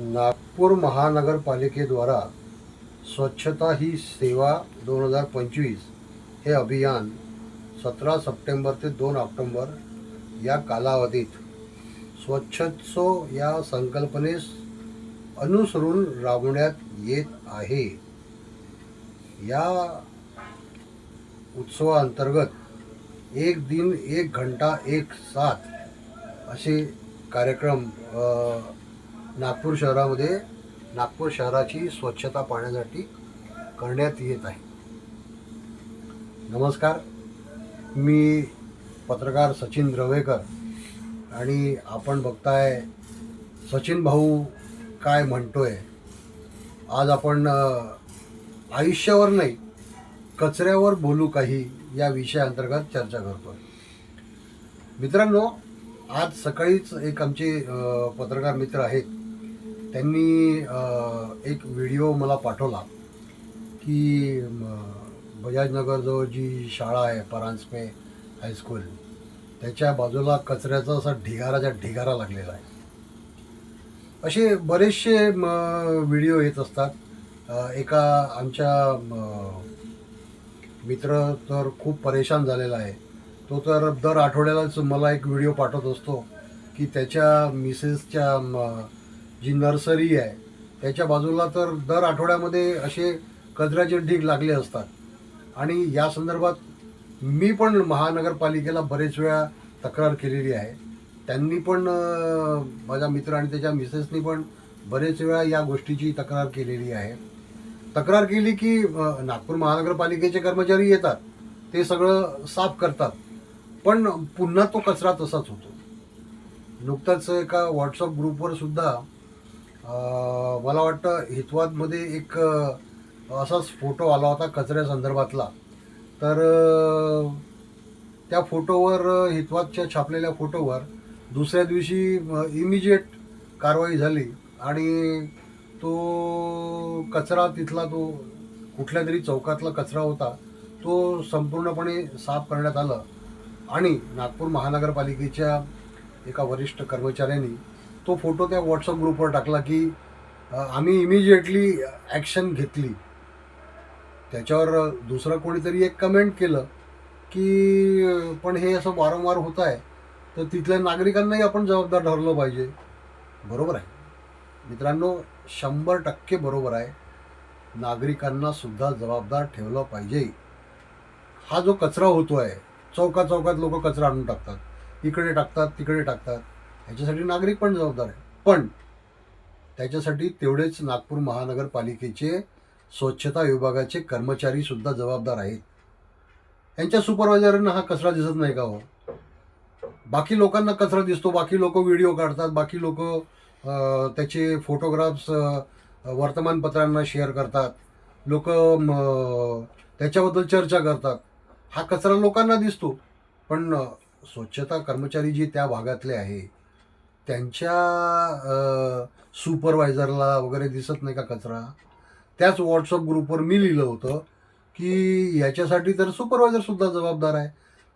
नागपूर महानगरपालिकेद्वारा स्वच्छता ही सेवा दोन हजार पंचवीस हे अभियान सतरा सप्टेंबर ते दोन ऑक्टोंबर या कालावधीत स्वच्छोत्सव या संकल्पनेस अनुसरून राबवण्यात येत आहे. या उत्सवाअंतर्गत एक दिन एक घंटा एक साथ असे कार्यक्रम नागपूर शहरामध्ये नागपूर शहराची स्वच्छता पाहण्यासाठी करण्यात येत आहे. नमस्कार. मी पत्रकार सचिन द्रवेकर आणि आपण बघताय सचिन भाऊ काय म्हणतो आहे आज आपण आयुष्यावर नाही कचऱ्यावर बोलू काही या विषयाअंतर्गत चर्चा करतोय. मित्रांनो आज सकाळीच एक आमचे पत्रकार मित्र आहेत त्यांनी एक व्हिडिओ मला पाठवला की म, बजाजनगरजवळ जी शाळा आहे परांजपे हायस्कूल त्याच्या बाजूला कचऱ्याचा असा ढिगाराच्या ढिगारा लागलेला आहे. असे बरेचसे म, व्हिडिओ येत असतात. एका आमच्या मित्र तर खूप परेशान झालेला आहे. तो तर दर आठवड्यालाच मला एक व्हिडिओ पाठवत असतो की त्याच्या मिसेसच्या म, जी नर्सरी आहे. त्याच्या बाजूला तर दर आठवड्यामध्ये असे कचऱ्याचे ढीग लागले असतात. आणि या संदर्भात मी पण महानगरपालिकेला बरेच वेळा तक्रार केलेली आहे. त्यांनी पण माझ्या माझा मित्र आणि त्याच्या मिसेसनी पण बरेच वेळा या गोष्टीची तक्रार केलेली आहे. तक्रार केली की नागपूर महानगरपालिकेचे कर्मचारी येतात. ते सगळं साफ करतात. पण पुन्हा तो कचरा तसाच होतो. नुकताच एका व्हॉट्सअप ग्रुपवर सुद्धा मला वाटतं हितवादमध्ये एक असाच फोटो आला होता कचऱ्यासंदर्भातला तर त्या फोटोवर हितवादच्या छापलेल्या फोटोवर दुसऱ्या दिवशी इमिजिएट कारवाई झाली आणि तो कचरा तिथला तो कुठल्या तरी चौकातला कचरा होता तो संपूर्णपणे साफ करण्यात आलं. आणि नागपूर महानगरपालिकेच्या एका वरिष्ठ कर्मचाऱ्यांनी तो फोटो त्या व्हॉट्सअप ग्रुपवर टाकला की आम्ही इमिजिएटली ॲक्शन घेतली. त्याच्यावर दुसरं कोणीतरी एक कमेंट केलं की पण हे असं वारंवार होत आहे तर तिथल्या नागरिकांनाही आपण जबाबदार ठरलं पाहिजे. बरोबर आहे. मित्रांनो शंभर टक्के बरोबर आहे. नागरिकांना सुद्धा जबाबदार ठेवलं पाहिजे. हा जो कचरा होतो आहे चौकाचौकात चौकात लोक कचरा आणून टाकतात. इकडे टाकतात तिकडे टाकतात. ह्याच्यासाठी नागरिक पण जबाबदार आहे. पण त्याच्यासाठी तेवढेच नागपूर महानगरपालिकेचे स्वच्छता विभागाचे कर्मचारी सुद्धा जबाबदार आहेत. यांच्या सुपरवायझरांना हा कचरा दिसत नाही का हो? बाकी लोकांना कचरा दिसतो बाकी लोक व्हिडिओ काढतात बाकी लोक त्याचे फोटोग्राफ्स वर्तमानपत्रांना शेअर करतात. लोक त्याच्याबद्दल चर्चा करतात. हा कचरा लोकांना दिसतो. पण स्वच्छता कर्मचारी जे त्या भागातले आहे त्यांच्या सुपरवायझरला वगैरे दिसत नाही का कचरा? त्याच व्हॉट्सअप ग्रुपवर मी लिहिलं होतं की याच्यासाठी तर सुपरवायझरसुद्धा जबाबदार आहे.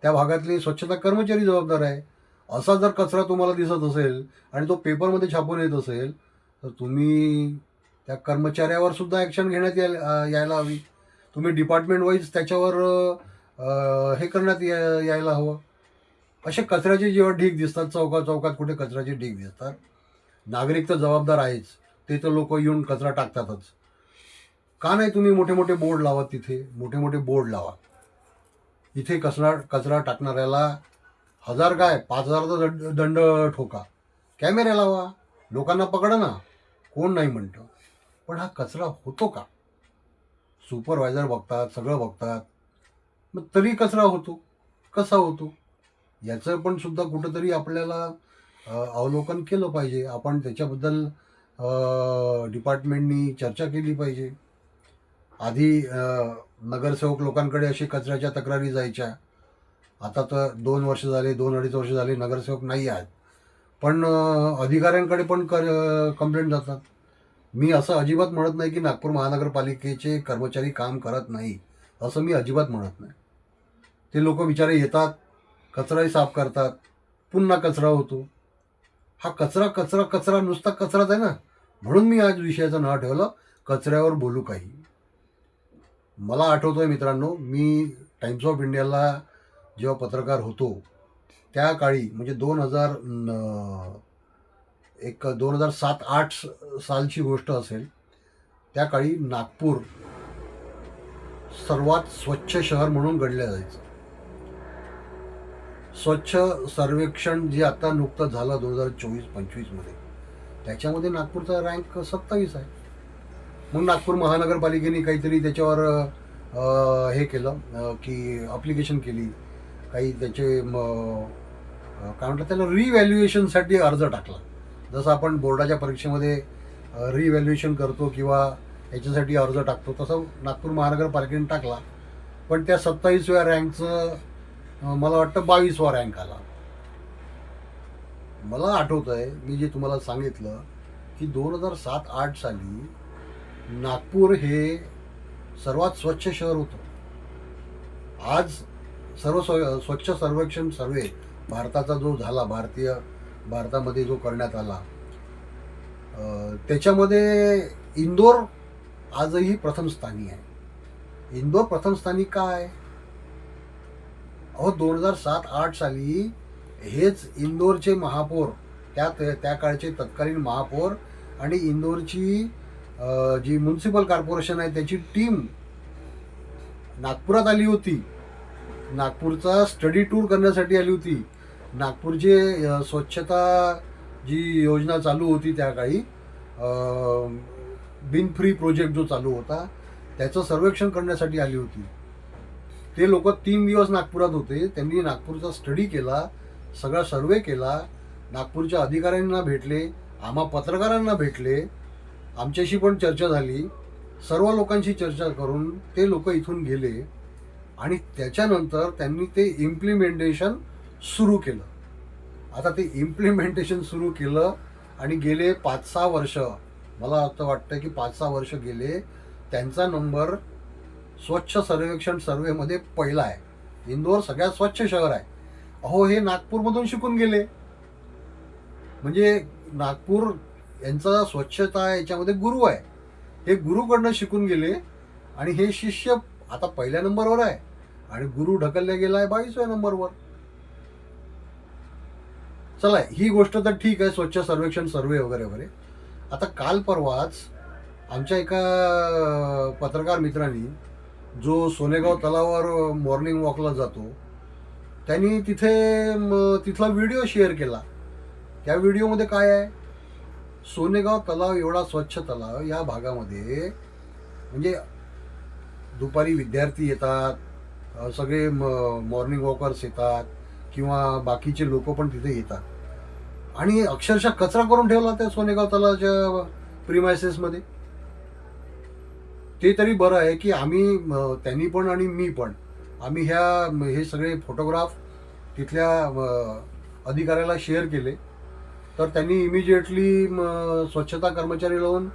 त्या भागातले स्वच्छता कर्मचारी जबाबदार आहे. असा जर कचरा तुम्हाला दिसत असेल आणि तो पेपरमध्ये छापून येत असेल तर तुम्ही त्या कर्मचाऱ्यावर सुद्धा ॲक्शन घेण्यात यायला यायला हवी. तुम्ही डिपार्टमेंट वाईज त्याच्यावर हे करण्यात या यायला हवं. असे कचऱ्याचे जेव्हा ढीग दिसतात चौकात चौकात कुठे कचऱ्याचे ढीग दिसतात नागरिक तर जबाबदार आहेच. ते तर लोक येऊन कचरा टाकतातच. का नाही तुम्ही मोठे मोठे बोर्ड लावा तिथे मोठे मोठे बोर्ड लावा. इथे कचरा कचरा टाकणाऱ्याला हजार काय पाच हजाराचा दंड दंड ठोका. कॅमेरे लावा. लोकांना पकडा ना. कोण नाही म्हणतं. पण हा कचरा होतो का? सुपरवायझर बघतात सगळं बघतात. मग तरी कचरा होतो. कसा होतो? याचं पण सुद्धा कुठंतरी आपल्याला अवलोकन केलं पाहिजे. आपण त्याच्याबद्दल डिपार्टमेंटनी चर्चा केली पाहिजे. आधी नगरसेवक लोकांकडे अशी कचऱ्याच्या तक्रारी जायच्या. आता तर दोन वर्ष झाले दोन अडीच वर्ष झाले नगरसेवक नाही आहेत. पण अधिकाऱ्यांकडे पण कर कंप्लेंट जातात. मी असं अजिबात म्हणत नाही की नागपूर महानगरपालिकेचे कर्मचारी काम करत नाही. असं मी अजिबात म्हणत नाही. ते लोक बिचारे येतात कचराही साफ करतात. पुन्हा कचरा होतो. हा कचरा कचरा कचरा नुसता कचराच आहे ना? म्हणून मी आज विषयाचं नाव ठेवलं कचऱ्यावर बोलू काही. मला आठवतो आहे मित्रांनो मी टाइम्स ऑफ इंडियाला जेव्हा पत्रकार होतो त्या काळी म्हणजे दोन हजार एक दोन हजार सात आठ सालची गोष्ट असेल त्या काळी नागपूर सर्वात स्वच्छ शहर म्हणून गणलं जायचं. स्वच्छ सर्वेक्षण जे आता नुकतं झालं दोन हजार चोवीस पंचवीसमध्ये त्याच्यामध्ये नागपूरचा रँक सत्तावीस आहे. मग नागपूर महानगरपालिकेने काहीतरी त्याच्यावर हे केलं की अप्लिकेशन केली. काही त्याचे काय म्हणतात त्याला रिव्हॅल्युएशनसाठी अर्ज टाकला. जसं आपण बोर्डाच्या परीक्षेमध्ये रिव्हॅल्युएशन करतो किंवा याच्यासाठी अर्ज टाकतो तसं नागपूर महानगरपालिकेने टाकला. पण त्या सत्तावीसव्या रँकचं मला वाटतं बावीसवा रँक आला मला आठवत आहे मी जे तुम्हाला सांगितलं की दोन हजार सात आठ साली नागपूर हे सर्वात स्वच्छ शहर होतं. आज सर्व स्व स्वच्छ सर्वेक्षण सर्वे भारताचा जो झाला भारतीय भारतामध्ये जो करण्यात आला त्याच्यामध्ये इंदोर आजही प्रथम स्थानी आहे. इंदोर प्रथम स्थानी का आहे अहो दोन हजार सात आठ साली हेच इंदोरचे महापौर त्या त्या काळचे तत्कालीन महापौर आणि इंदोरची जी म्युन्सिपल कॉर्पोरेशन आहे त्याची टीम नागपुरात आली होती. नागपूरचा स्टडी टूर करण्यासाठी आली होती. नागपूरचे स्वच्छता जी योजना चालू होती त्या काळी बिन फ्री प्रोजेक्ट जो चालू होता त्याचं सर्वेक्षण करण्यासाठी आली होती. ते लोक तीन दिवस नागपुरात होते. त्यांनी नागपूरचा स्टडी केला सगळा सर्वे केला. नागपूरच्या अधिकाऱ्यांना भेटले आम्हा पत्रकारांना भेटले. आमच्याशी पण चर्चा झाली. सर्व लोकांशी चर्चा करून ते लोक इथून गेले आणि त्याच्यानंतर त्यांनी ते इम्प्लिमेंटेशन सुरू केलं. आता ते इम्प्लिमेंटेशन सुरू केलं आणि गेले पाच सहा वर्ष. मला असं वाटतं की पाच सहा वर्ष गेले. त्यांचा नंबर स्वच्छ सर्वेक्षण सर्वेमध्ये पहिला आहे. इंदोर सगळ्यात स्वच्छ शहर आहे. अहो हे नागपूरमधून शिकून गेले. म्हणजे नागपूर यांचा स्वच्छता याच्यामध्ये गुरु आहे. हे गुरुकडनं शिकून गेले आणि हे शिष्य आता पहिल्या नंबरवर आहे. आणि गुरु ढकलल्या गेला आहे बावीसव्या नंबरवर. चला ही गोष्ट तर ठीक आहे स्वच्छ सर्वेक्षण सर्वे वगैरे वगैरे. आता काल परवाच आमच्या एका पत्रकार मित्रांनी जो सोनेगाव तलावावर मॉर्निंग वॉकला जातो त्यांनी तिथे तिथला व्हिडिओ शेअर केला. त्या व्हिडिओमध्ये काय आहे? सोनेगाव तलाव एवढा स्वच्छ तलाव या भागामध्ये म्हणजे दुपारी विद्यार्थी येतात सगळे सगळे मॉर्निंग वॉकर्स येतात किंवा बाकीचे लोक पण तिथे येतात. आणि अक्षरशः कचरा करून ठेवला त्या सोनेगाव तलावाच्या प्रिमायसेसमध्ये ते तरी बरं आहे की आम्ही त्यांनी पण आणि मी पण. आम्ही ह्या हे सगळे फोटोग्राफ तिथल्या अधिकाऱ्याला शेअर केले. तर त्यांनी इमिजिएटली स्वच्छता कर्मचारी लावून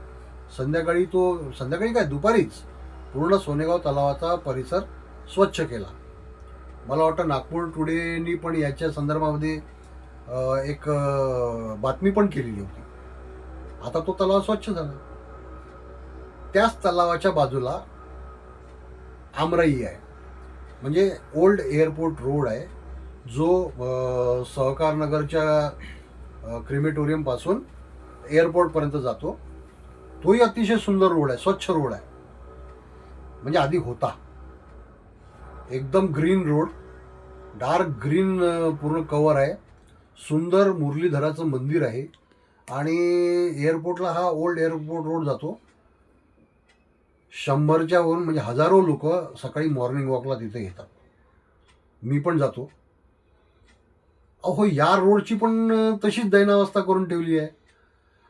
संध्याकाळी तो संध्याकाळी काय दुपारीच पूर्ण सोनेगाव तलावाचा परिसर स्वच्छ केला. मला वाटतं नागपूर टुडेनी पण याच्या संदर्भामध्ये एक बातमी पण केलेली होती. आता तो तलाव स्वच्छ झाला. त्याच तलावाच्या बाजूला आमराई आहे. म्हणजे ओल्ड एअरपोर्ट रोड आहे. जो सहकारनगरच्या सहकार नगरच्या एअरपोर्टपर्यंत जातो. तोही अतिशय सुंदर रोड आहे. स्वच्छ रोड आहे. म्हणजे आधी होता. एकदम ग्रीन रोड डार्क ग्रीन पूर्ण कवर आहे. सुंदर मुरलीधराचं मंदिर आहे. आणि एअरपोर्टला हा ओल्ड एअरपोर्ट रोड जातो. शंभरच्यावरून म्हणजे हजारो लोक सकाळी मॉर्निंग वॉकला तिथे येतात. मी पण जातो. अहो या रोडची पण तशीच दैनावस्था करून ठेवली आहे.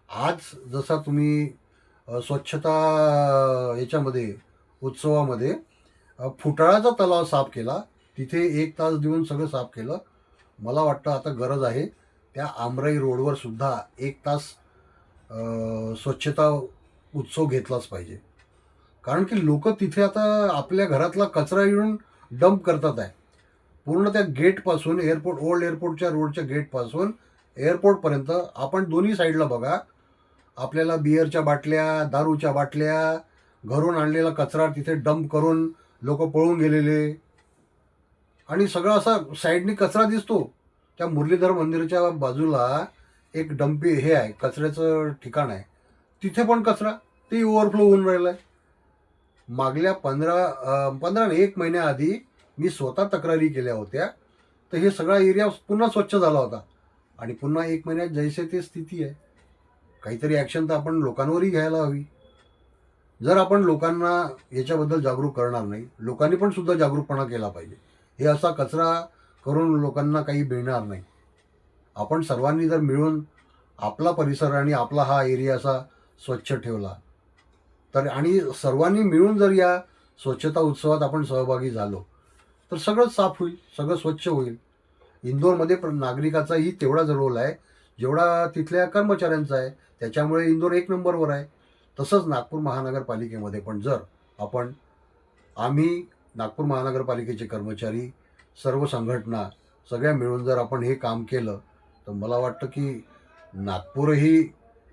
आज जसा तुम्ही स्वच्छता याच्यामध्ये उत्सवामध्ये फुटाळाचा तलाव साफ केला. तिथे एक तास देऊन सगळं साफ केलं. मला वाटतं आता गरज आहे. त्या आमराई रोडवर सुद्धा एक तास स्वच्छता उत्सव घेतलाच पाहिजे. कारण की लोक तिथे आता आपल्या घरातला कचरा येऊन डंप करतात आहे. पूर्ण त्या गेटपासून एअरपोर्ट ओल्ड एअरपोर्टच्या रोडच्या गेटपासून एअरपोर्टपर्यंत आपण दोन्ही साईडला बघा. आपल्याला बिअरच्या बाटल्या दारूच्या बाटल्या घरून आणलेला कचरा तिथे डंप करून लोक पळून गेलेले. आणि सगळं असा साईडनी कचरा दिसतो. त्या मुरलीधर मंदिराच्या बाजूला एक डंपी हे आहे कचऱ्याचं ठिकाण आहे. तिथे पण कचरा ते ओव्हरफ्लो होऊन राहिलं आहे मागल्या पंधरा पंधरा एक महिन्याआधी मी स्वतः तक्रारी केल्या होत्या. तर हे सगळा एरिया पुन्हा स्वच्छ झाला होता. आणि पुन्हा एक महिन्यात जैसे ते स्थिती आहे. काहीतरी ॲक्शन तर आपण लोकांवरही घ्यायला हवी. जर आपण लोकांना याच्याबद्दल जागरूक करणार नाही लोकांनी पण सुद्धा जागरूकपणा केला पाहिजे. हे असा कचरा करून लोकांना काही मिळणार नाही. आपण सर्वांनी जर मिळून आपला परिसर आणि आपला हा एरिया असा स्वच्छ ठेवला तर आणि सर्वांनी मिळून जर या स्वच्छता उत्सवात आपण सहभागी झालो तर सगळंच साफ होईल सगळं स्वच्छ होईल. इंदोरमध्ये प्र नागरिकाचाही तेवढाच रोल आहे जेवढा तिथल्या कर्मचाऱ्यांचा आहे त्याच्यामुळे इंदोर एक नंबरवर आहे. तसंच नागपूर महानगरपालिकेमध्ये पण जर आपण आम्ही नागपूर महानगरपालिकेचे कर्मचारी सर्व संघटना सगळ्या मिळून जर आपण हे काम केलं तर मला वाटतं की नागपूरही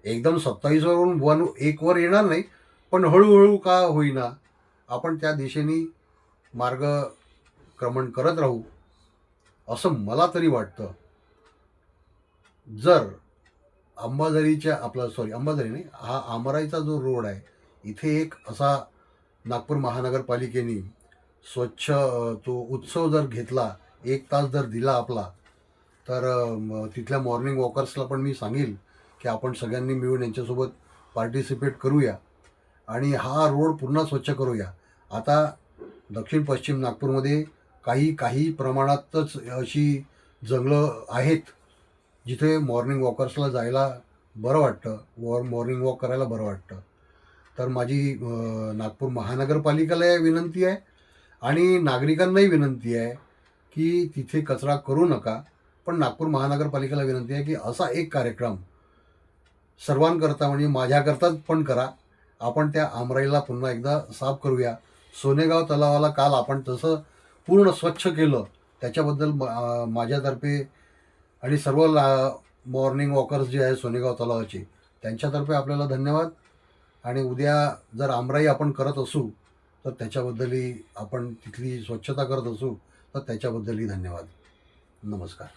एकदम सत्तावीसवरून वन एकवर येणार नाही पण हळूहळू का होईना आपण त्या दिशेने मार्गक्रमण करत राहू असं मला तरी वाटतं. जर अंबाझरीच्या आपला सॉरी अंबाझरी नाही हा आमराईचा जो रोड आहे इथे एक असा नागपूर महानगरपालिकेने स्वच्छ तो उत्सव जर घेतला एक तास जर दिला आपला तर तिथल्या मॉर्निंग वॉकर्सला पण मी सांगेल की आपण सगळ्यांनी मिळून यांच्यासोबत पार्टिसिपेट करूया. आणि हा रोड पुन्हा स्वच्छ करूया. आता दक्षिण पश्चिम नागपूरमध्ये काही काही प्रमाणातच अशी जंगलं आहेत जिथे मॉर्निंग वॉकर्सला जायला बरं वाटतं. वॉर मॉर्निंग वॉक करायला बरं वाटतं. तर माझी नागपूर महानगरपालिकेला विनंती आहे आणि नागरिकांनाही विनंती आहे की तिथे कचरा करू नका. पण नागपूर महानगरपालिकेला विनंती आहे की असा एक कार्यक्रम सर्वांकरता म्हणजे माझ्याकरताच पण करा. आपण त्या आमराईला पुन्हा एकदा साफ करूया. सोनेगाव तलावाला काल आपण तसं पूर्ण स्वच्छ केलं. त्याच्याबद्दल म- माझ्यातर्फे आणि सर्व ला मॉर्निंग वॉकर्स जे आहे सोनेगाव तलावाचे त्यांच्यातर्फे आपल्याला धन्यवाद. आणि उद्या जर आमराई आपण करत असू तर त्याच्याबद्दलही आपण तिथली स्वच्छता करत असू तर त्याच्याबद्दलही धन्यवाद. नमस्कार.